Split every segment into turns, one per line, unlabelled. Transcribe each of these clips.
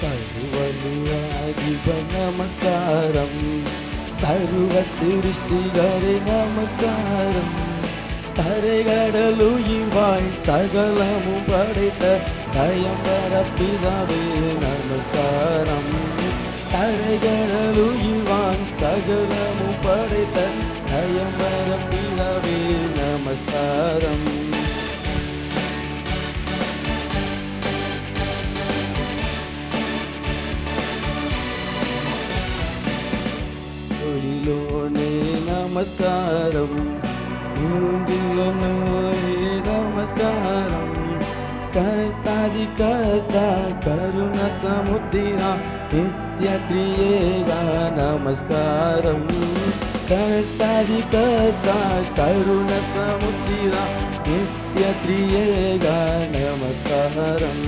ಸರ್ವಲಿಯ ನಮಸ್ಕಾರಂ ಸರ್ವ ಸೃಷ್ಟಿಗರೆ ನಮಸ್ಕಾರಂ தரைகடலு இவாய் சகலமும் படைத்த பயங்கர பிதாவே நமஸ்காரம் தரைகடலு இவான் சகலமும் படைத்த നമസ്കാരം മൂന്നിലൊന്നേ നമസ്കാരം കർത്താതി കർത്ത കരുണ സമുദ്ര നിത്യക്രിയേക നമസ്കാരം കർത്താതി കർത്ത കരുണ സമുദ്ര നിത്യക്രിയേക നമസ്കാരം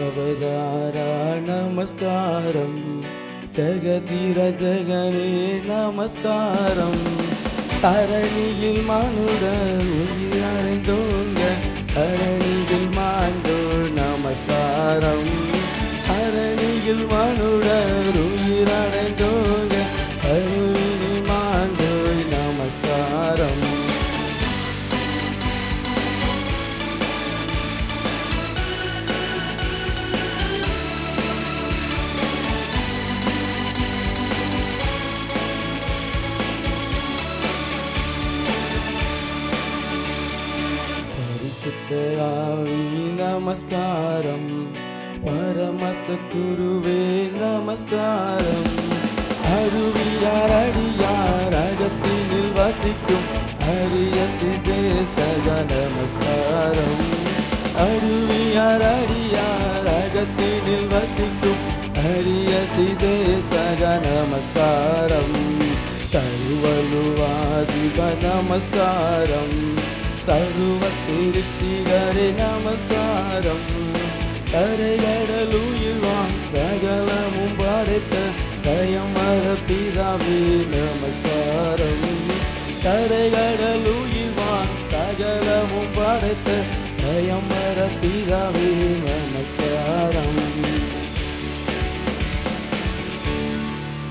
அவதாரா நமஸ்காரம் ஜகதிர ஜகனே நமஸ்காரம் தரணியில் மனுடன் உயிரடைந்தோங்க നമസ്കാരം പരമസക്കുരുവേ നമസ്കാരം അരുവിയാരടിയാരകത്തിനിൽ വസിക്കും ഹരിയത്തിൻ്റെ സജ നമസ്കാരം അരുവിയാരടിയാരകത്തിനിൽ വസിക്കും ഹരിയസിതേ സജ നമസ്കാരം സർവലുവാദിവ നമസ്കാരം സർവ സൃഷ്ടികരെ നമസ്കാരം കരകടലുയുവാൻ സകലമും പടത്ത് കയമര പിതാവേ നമസ്കാരം കരകടലുയുവാൻ സകലമും പടത്ത് കയമര പിതാവേ